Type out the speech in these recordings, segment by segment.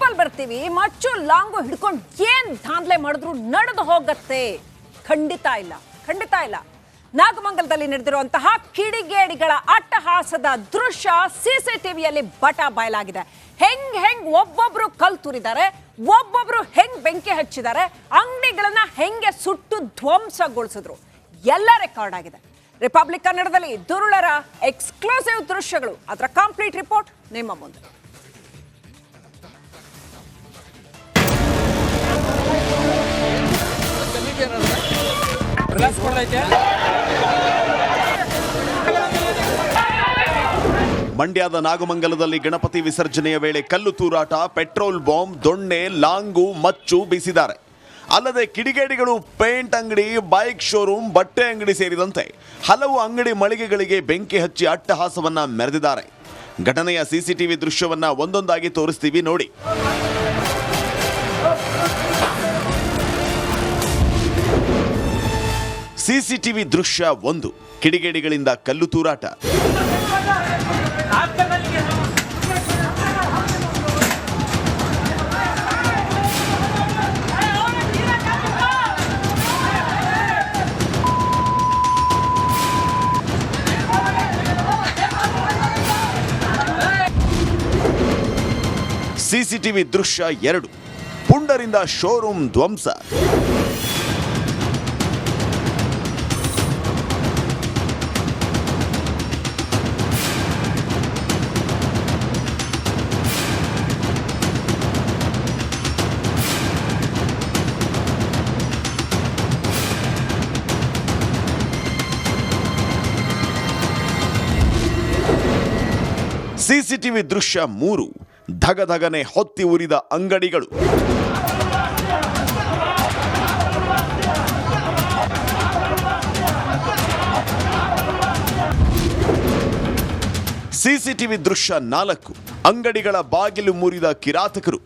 ಗುಂಪಲ್ ಬರ್ತೀವಿ, ಮಚ್ಚು ಲಾಂಗು ಹಿಡ್ಕೊಂಡು ಏನ್ ದಾಂಧಲೆ ಮಾಡಿದ್ರು ನಡೆದು ಹೋಗತ್ತೆ. ಖಂಡಿತ ಇಲ್ಲ ಖಂಡಿತ ಇಲ್ಲ. ನಾಗಮಂಗಲದಲ್ಲಿ ನಡೆದಿರುವಂತಹ ಕಿಡಿಗೇಡಿಗಳ ಅಟ್ಟಹಾಸದ ದೃಶ್ಯ ಸಿಸಿಟಿವಿಯಲ್ಲಿ ಬಟ ಬಯಲಾಗಿದೆ. ಹೆಂಗ್ ಹೆಂಗ್ ಒಬ್ಬೊಬ್ರು ಕಲ್ ತುರಿದ್ದಾರೆ, ಒಬ್ಬೊಬ್ರು ಹೆಂಗ್ ಬೆಂಕಿ ಹಚ್ಚಿದ್ದಾರೆ, ಅಂಗಡಿಗಳನ್ನ ಹೆಂಗೆ ಸುಟ್ಟು ಧ್ವಂಸಗೊಳಿಸಿದ್ರು. ಎಲ್ಲ ರೆಕಾರ್ಡ್ ಆಗಿದೆ. ರಿಪಬ್ಲಿಕ್ ಕನ್ನಡದಲ್ಲಿ ದುರುಳರ ಎಕ್ಸ್ಕ್ಲೂಸಿವ್ ದೃಶ್ಯಗಳು. ಅದರ ಕಂಪ್ಲೀಟ್ ರಿಪೋರ್ಟ್ ನಿಮ್ಮ ಮುಂದೆ. ಮಂಡ್ಯದ ನಾಗಮಂಗಲದಲ್ಲಿ ಗಣಪತಿ ವಿಸರ್ಜನೆಯ ವೇಳೆ ಕಲ್ಲು ತೂರಾಟ, ಪೆಟ್ರೋಲ್ ಬಾಂಬ್, ದೊಣ್ಣೆ, ಲಾಂಗು, ಮಚ್ಚು ಬೀಸಿದ್ದಾರೆ. ಅಲ್ಲದೆ ಕಿಡಿಗೇಡಿಗಳು ಪೇಂಟ್ ಅಂಗಡಿ, ಬೈಕ್ ಶೋರೂಮ್, ಬಟ್ಟೆ ಅಂಗಡಿ ಸೇರಿದಂತೆ ಹಲವು ಅಂಗಡಿ ಮಳಿಗೆಗಳಿಗೆ ಬೆಂಕಿ ಹಚ್ಚಿ ಅಟ್ಟಹಾಸವನ್ನ ಮೆರೆದಿದ್ದಾರೆ. ಘಟನೆಯ ಸಿಸಿಟಿವಿ ದೃಶ್ಯವನ್ನ ಒಂದೊಂದಾಗಿ ತೋರಿಸ್ತೀವಿ ನೋಡಿ. ಸಿಸಿಟಿವಿ ದೃಶ್ಯ ಒಂದು. ಕಿಡಿಗೇಡಿಗಳಿಂದ ಕಲ್ಲು ತೂರಾಟ. ಸಿಸಿಟಿವಿ ದೃಶ್ಯ ಎರಡು. ಪುಂಡರಿಂದ ಶೋರೂಮ್ ಧ್ವಂಸ. ಸಿಸಿಟಿವಿ ದೃಶ್ಯ ಮೂರು. ಧಗಧಗನೆ ಹೊತ್ತಿ ಉರಿದ ಅಂಗಡಿಗಳು. ಸಿಸಿಟಿವಿ ದೃಶ್ಯ ನಾಲ್ಕು. ಅಂಗಡಿಗಳ ಬಾಗಿಲು ಮುರಿದ ಕಿರಾತಕರು.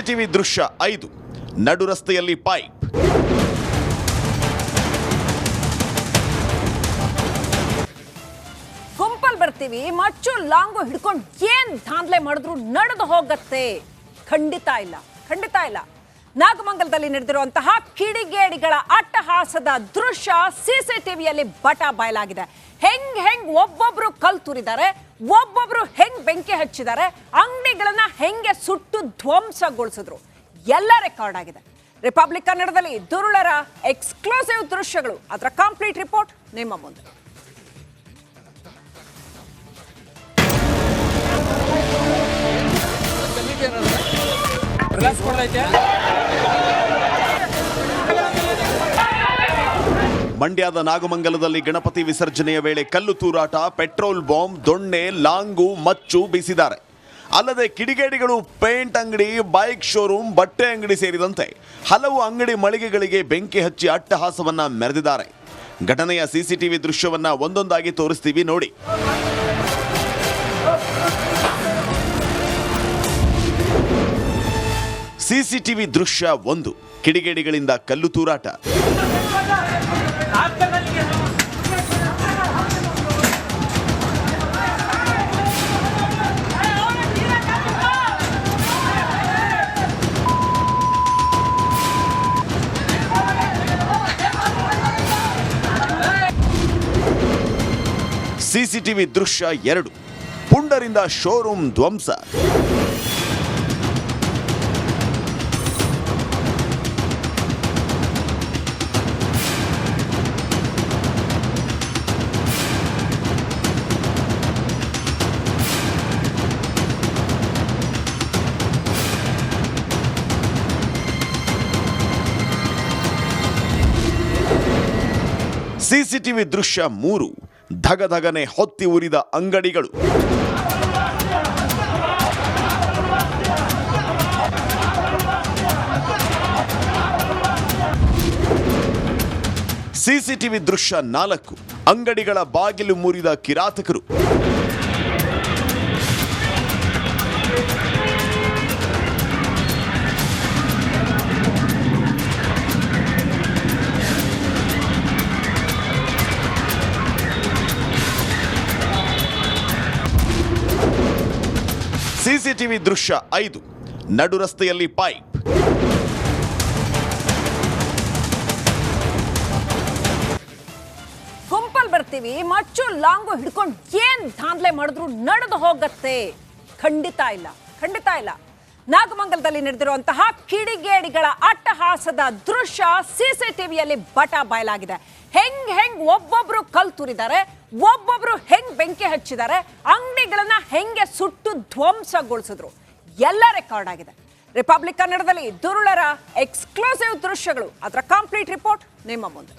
ಸಿಸಿಟಿವಿ ದೃಶ್ಯ ಐದು. ನಡು ರಸ್ತೆಯಲ್ಲಿ ಪೈಪ್. ಗುಂಪಲ್ ಬರ್ತೀವಿ, ಮಚ್ಚು ಲಾಂಗು ಹಿಡ್ಕೊಂಡು ಏನ್ ದಾಂಧಲೆ ಮಾಡಿದ್ರು, ನಡೆದು ಹೋಗತ್ತೆ. ಖಂಡಿತ ಇಲ್ಲ ಖಂಡಿತ ಇಲ್ಲ. ನಾಗಮಂಗಲದಲ್ಲಿ ನಡೆದಿರುವಂತಹ ಕಿಡಿಗೇಡಿಗಳ ಅಟ್ಟಹಾಸದ ದೃಶ್ಯ ಸಿಸಿಟಿವಿಯಲ್ಲಿ ಬಟ ಬಯಲಾಗಿದೆ. ಹೆಂಗ್ ಹೆಂಗ್ ಒಬ್ಬೊಬ್ರು ಕಲ್ ತುರಿದ್ದಾರೆ ಒಬ್ಬೊಬ್ರು ಹೆಂಗ್ ಬೆಂಕಿ ಹಚ್ಚಿದ್ದಾರೆ ಅಂಗಡಿಗಳನ್ನ ಹೆಂಗೆ ಸುಟ್ಟು ಧ್ವಂಸಗೊಳಿಸಿದ್ರು. ಎಲ್ಲ ರೆಕಾರ್ಡ್ ಆಗಿದೆ. ರಿಪಬ್ಲಿಕ್ ಕನ್ನಡದಲ್ಲಿ ದುರುಳರ ಎಕ್ಸ್ಕ್ಲೂಸಿವ್ ದೃಶ್ಯಗಳು. ಅದರ ಕಂಪ್ಲೀಟ್ ರಿಪೋರ್ಟ್ ನಿಮ್ಮ ಮುಂದೆ. ಮಂಡ್ಯದ ನಾಗಮಂಗಲದಲ್ಲಿ ಗಣಪತಿ ವಿಸರ್ಜನೆಯ ವೇಳೆ ಕಲ್ಲು ತೂರಾಟ, ಪೆಟ್ರೋಲ್ ಬಾಂಬ್, ದೊಣ್ಣೆ, ಲಾಂಗು, ಮಚ್ಚು ಬೀಸಿದ್ದಾರೆ. ಅಲ್ಲದೆ ಕಿಡಿಗೇಡಿಗಳು ಪೇಂಟ್ ಅಂಗಡಿ, ಬೈಕ್ ಶೋರೂಮ್, ಬಟ್ಟೆ ಅಂಗಡಿ ಸೇರಿದಂತೆ ಹಲವು ಅಂಗಡಿ ಮಳಿಗೆಗಳಿಗೆ ಬೆಂಕಿ ಹಚ್ಚಿ ಅಟ್ಟಹಾಸವನ್ನ ಮೆರೆದಿದ್ದಾರೆ. ಘಟನೆಯ ಸಿಸಿಟಿವಿ ದೃಶ್ಯವನ್ನ ಒಂದೊಂದಾಗಿ ತೋರಿಸ್ತೀವಿ ನೋಡಿ. ಸಿಸಿಟಿವಿ ದೃಶ್ಯ ಒಂದು, ಕಿಡಿಗೇಡಿಗಳಿಂದ ಕಲ್ಲು ತೂರಾಟ. ಸಿಸಿಟಿವಿ ದೃಶ್ಯ ಎರಡು. ಪುಂಡರಿಂದ ಶೋರೂಮ್ ಧ್ವಂಸ. ಸಿಸಿಟಿವಿ ದೃಶ್ಯ ಮೂರು. ಧಗಧಗನೆ ಹೊತ್ತಿ ಉರಿದ ಅಂಗಡಿಗಳು. ಸಿಸಿಟಿವಿ ದೃಶ್ಯ ನಾಲ್ಕು. ಅಂಗಡಿಗಳ ಬಾಗಿಲು ಮುರಿದ ಕಿರಾತಕರು. ಸಿಸಿಟಿವಿ ದೃಶ್ಯ ಐದು. ನಡು ರಸ್ತೆಯಲ್ಲಿ ಪೈಪ್. ಗುಂಪಲ್ ಬರ್ತೀವಿ, ಮಚ್ಚು ಲಾಂಗು ಹಿಡ್ಕೊಂಡು ಏನ್ ದಾಂಧಲೆ ಮಾಡಿದ್ರು, ನಡೆದು ಹೋಗತ್ತೆ. ಖಂಡಿತ ಇಲ್ಲ ಖಂಡಿತ ಇಲ್ಲ. ನಾಗಮಂಗಲದಲ್ಲಿ ನಡೆದಿರುವಂತಹ ಕಿಡಿಗೇಡಿಗಳ ಅಟ್ಟಹಾಸದ ದೃಶ್ಯ ಸಿಸಿಟಿವಿಯಲ್ಲಿ ಬಟ ಬಯಲಾಗಿದೆ. ಹೆಂಗ್ ಹೆಂಗ್ ಒಬ್ಬೊಬ್ರು ಕಲ್ ತುರಿದ್ದಾರೆ ಒಬ್ಬೊಬ್ರು ಹೆಂಗ್ ಬೆಂಕಿ ಹಚ್ಚಿದ್ದಾರೆ ಅಂಗಡಿಗಳನ್ನ ಹೆಂಗೆ ಸುಟ್ಟು ಧ್ವಂಸಗೊಳಿಸಿದ್ರು. ಎಲ್ಲ ರೆಕಾರ್ಡ್ ಆಗಿದೆ. ರಿಪಬ್ಲಿಕ್ ಕನ್ನಡದಲ್ಲಿ ದುರುಳರ ಎಕ್ಸ್ಕ್ಲೂಸಿವ್ ದೃಶ್ಯಗಳು. ಅದರ ಕಂಪ್ಲೀಟ್ ರಿಪೋರ್ಟ್ ನಿಮ್ಮ ಮುಂದೆ.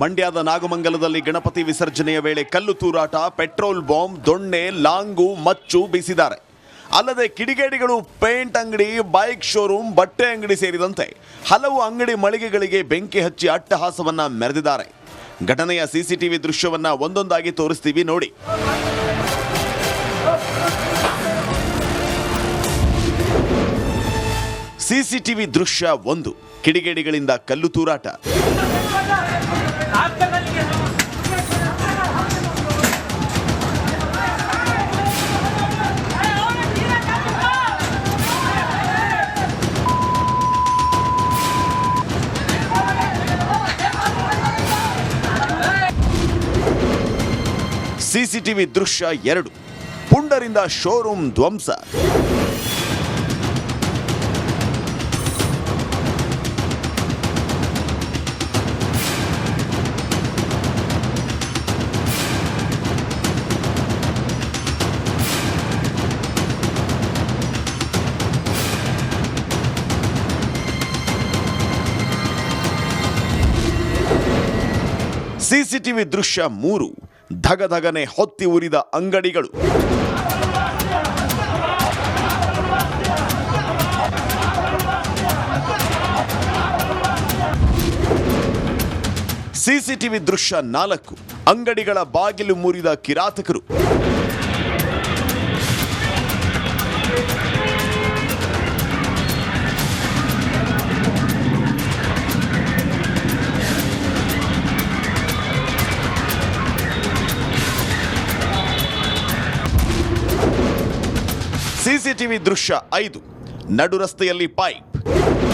ಮಂಡ್ಯದ ನಾಗಮಂಗಲದಲ್ಲಿ ಗಣಪತಿ ವಿಸರ್ಜನೆಯ ವೇಳೆ ಕಲ್ಲು ತೂರಾಟ, ಪೆಟ್ರೋಲ್ ಬಾಂಬ್, ದೊಣ್ಣೆ, ಲಾಂಗು, ಮಚ್ಚು ಬೀಸಿದ್ದಾರೆ. ಅಲ್ಲದೆ ಕಿಡಿಗೇಡಿಗಳು, ಪೇಂಟ್ ಅಂಗಡಿ, ಬೈಕ್ ಶೋರೂಮ್, ಬಟ್ಟೆ ಅಂಗಡಿ ಸೇರಿದಂತೆ ಹಲವು ಅಂಗಡಿ ಮಳಿಗೆಗಳಿಗೆ ಬೆಂಕಿ ಹಚ್ಚಿ ಅಟ್ಟಹಾಸವನ್ನ ಮೆರೆದಿದ್ದಾರೆ. ಘಟನೆಯ ಸಿಸಿಟಿವಿ ದೃಶ್ಯವನ್ನ ಒಂದೊಂದಾಗಿ ತೋರಿಸ್ತೀವಿ ನೋಡಿ. ಸಿಸಿಟಿವಿ ದೃಶ್ಯ ಒಂದು. ಕಿಡಿಗೇಡಿಗಳಿಂದ ಕಲ್ಲು ತೂರಾಟ. ಸಿಸಿಟಿವಿ ದೃಶ್ಯ ಎರಡು. ಪುಂಡರಿಂದ ಶೋರೂಮ್ ಧ್ವಂಸ. ಸಿಸಿಟಿವಿ ದೃಶ್ಯ ಮೂರು. ಧಗಧಗನೆ ಹೊತ್ತಿ ಉರಿದ ಅಂಗಡಿಗಳು. ಸಿಸಿಟಿವಿ ದೃಶ್ಯ ನಾಲ್ಕು. ಅಂಗಡಿಗಳ ಬಾಗಿಲು ಮುರಿದ ಕಿರಾತಕರು. ಸಿಸಿಟಿವಿ ದೃಶ್ಯ ಐದು. ನಡು ರಸ್ತೆಯಲ್ಲಿ ಪೈಪ್.